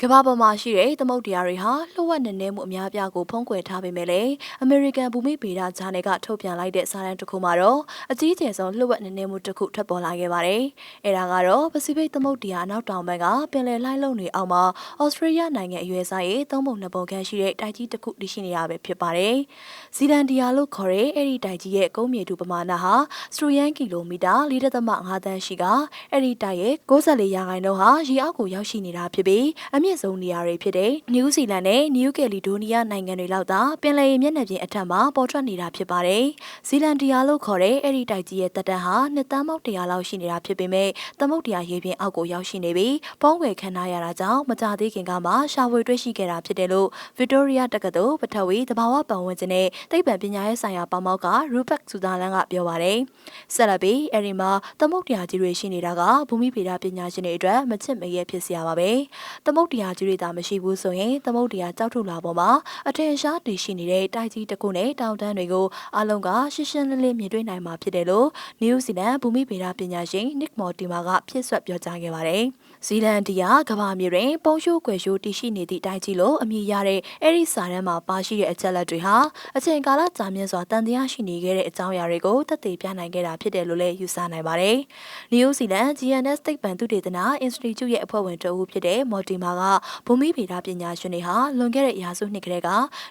ဘာပေါ်မှာရှိတဲ့သမုတ်တရားတွေဟာလှုပ်ဝက်နေနေမှုအများပြားကိုဖုံးကွယ်ထားပေမဲ့လည်းအမေရိကန်ဘူမိဗေဒဂျာနယ်ကထုတ်ပြန်လိုက်တဲ့စာတမ်းတစ်ခုမှာတော့အကြီးကျယ်ဆုံးလှုပ်ဝက်နေနေမှုတစ်ခုထွက်ပေါ်လာခဲ့ပါတယ်။အဲဒါကတော့ပစိဖိတ်သမုတ်တရားအနောက်တောင်ဘက်ကပင်လယ်လှိုင်းလုံးတွေအောက်မှာဩစတြေးလျနိုင်ငံအရွယ်စားရဲ့သုံးပုံနှစ်ပုံခန့်ရှိတဲ့တိုက်ကြီးတစ်ခုတည်ရှိနေတာပဲဖြစ်ပါတယ်။ဇီလန်ဒီယာလို့ခေါ်တဲ့အဲ့ဒီတိုက်ကြီးရဲ့ကုန်းမြေတူပမာဏဟာစထရူယန်ကီလိုမီတာ4.5တန်းရှိကအဲ့ဒီတိုက်ရဲ့64ရာခိုင်နှုန်းဟာရေအောက်ကိုရောက်ရှိနေတာဖြစ်ပြီးအမြင့်ဆုံးနေရာတွေဖြစ်တဲ့နယူးဇီလန်နဲ့နယူးကယ်လီဒိုနီးယားနိုင်ငံတွေလောက်သာပင်လယ်မျက်နှာပြင်အထက်မှာပေါ်ထွက်နေတာဖြစ်ပါတယ်။ဇီလန်ဒီယာလို့ခေါ်တဲ့အဲ့ဒီတိုက်ကြီးရဲ့တက်တန်းဟာနှစ်တန်းပေါင်း100လောက်ရှိနေတာဖြစ်ပေမဲ့သမုတ်တရားရေပြင်အောက်ကိုရောက်ရှိနေပြီးပေါင်းဝယ်ခံထားရတာကြောင့်မကြသေးခင်ကမှရှာဖွေတွေ့ရှိခဲ့တာဖြစ်တယ်လို့ဗစ်တိုးရီးယားတက္ကသိုလ်ပထဝီသဘာဝပတ်ဝန်းကျင်နဲ့သိပ္ပံပညာရေးဆိုင်ရာပေါမောက်ကရူဘက်ဆူဒါလန်ကပြောပါတယ်။ဆက်လက်ပြီးအဲဒီမှာသမုတ်တရားကြီးတွေရှိနေတာကဘူမိဗေဒပညာရှင်တွေအတွက်မချစ်မရဲဖြစ်စရာပါပဲ။သမုတ်တရားကြီးတွေသာမရှိဘူးဆိုရင်သမုတ်တရားကြောက်ထုလာပေါ်မှာအထင်ရှားတည်ရှိနေတဲ့တိုက်ကြီးတစ်ခုနဲ့တောင်တန်းတွေကိုအလုံးကရှင်းရှင်းလင်းလင်းမြင်တွေ့နိုင်မှာဖြစ်တယ်လို့နယူးဇီလန်ဘူမိဗေဒပညာရှင် Nick Mortimer ကဖြစ်ဆွတ်ပြောကြားခဲ့ပါတယ်။ဇီလန်ဒီယာကဘာမြေတွင်ပုံရှိုးကွယ်ရှိုးတည်ရှိနေသည့်တိုက်ကြီးလို့အမည်ရတဲ့အဲဒီစာတမ်းမှာပါရှိတဲ့အချက်လက်တွေဟာအချိန်ကာလကြာမြင့်စွာတန်တရားရှိနေခဲ့တဲ့အကြောင်းအရာတွေကိုသက်သေပြနိုင်ခဲ့တာဖြစ်တယ်လို့လည်းယူဆနိုင်ပါတယ်။နယူးဇီလန် GNS သိပ္ပံသုတေသန Institute ရဲ့အဖွဲ့ဝင်တဦးဖြစ်တဲ့မော်တီမာကဘူမိဗေဒပညာရှင်တွေဟာလွန်ခဲ့တဲ့ရာစုနှစ်ကလေးက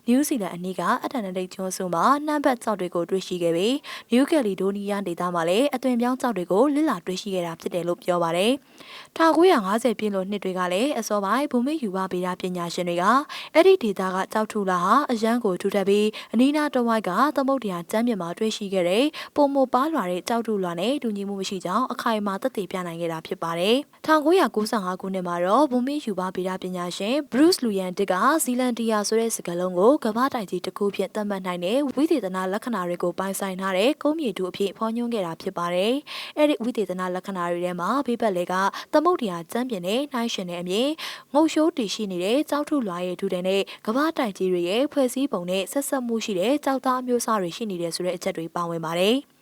နယူးဇီလန်အနီးကအတန်တလိတ်ကျွန်းစုမှာနှမ်းဘတ်ကြောက်တွေကိုတွေ့ရှိခဲ့ပြီးနယူးကယ်လီဒိုနီးယားဒေသမှာလည်းအသွင်ပြောင်းကြောက်တွေကိုလစ်လာတွေ့ရှိခဲ့တာဖြစ်တယ်လို့ပြောပါတယ်။1950ပြည့်လို့နှစ်တွေကလည်းအစောပိုင်းဘူမိယူဝဗေဒပညာရှင်တွေကအဲ့ဒီဒေသကကြောက်ထူလာဟာအရန်ကိုထူထပ်ပြီးအနီးနားတဝိုက်ကသမုတ်တရားကျမ်းမြေမှာတွေ့ရှိခဲ့တဲ့ပုံမပါလွာတဲ့ကြောက်ထူလာနဲ့တူညီမှုမရှိကြောင်းအခိုင်အမာသက်သေပြနိုင်ခဲ့တာဖြစ်ပါတယ်။1995ခုနှစ်မှာတော့ဘူမိယူဝဗေဒပညာရှင် Bruce Luyan Dick ကဇီလန်ဒီယာဆိုတဲ့စကားလုံးကိုကမ္ဘာတိုင်ကြီးတစ်ခုဖြင့်သတ်မှတ်နိုင်တဲ့ဝိသေသနာလက္ခဏာတွေကိုပိုင်ဆိုင်ထားတဲ့ကုန်းမြေတူအဖြစ်ဖော်ညွှန်းခဲ့တာဖြစ်ပါတယ်။အဲ့ဒီဝိသေသနာလက္ခဏာတွေထဲမှာဘေးပတ်လေကသမုတ်တရားကျမ်းပြင်နဲ့နှိုင်းရှင်တဲ့အပြင်ငုတ်ရှိုးတည်ရှိနေတဲ့ကြောက်ထုလွာရဲ့ဒူတဲ့နဲ့ကမ္ဘာတိုင်ကြီးတွေရဲ့ဖွဲ့စည်းပုံနဲ့ဆက်ဆက်မှုရှိတဲ့ကြောက်သားအမျိုးအစားတွေရှိနေတယ်ဆိုတဲ့အချက်တွေပါဝင်ပါတယ်။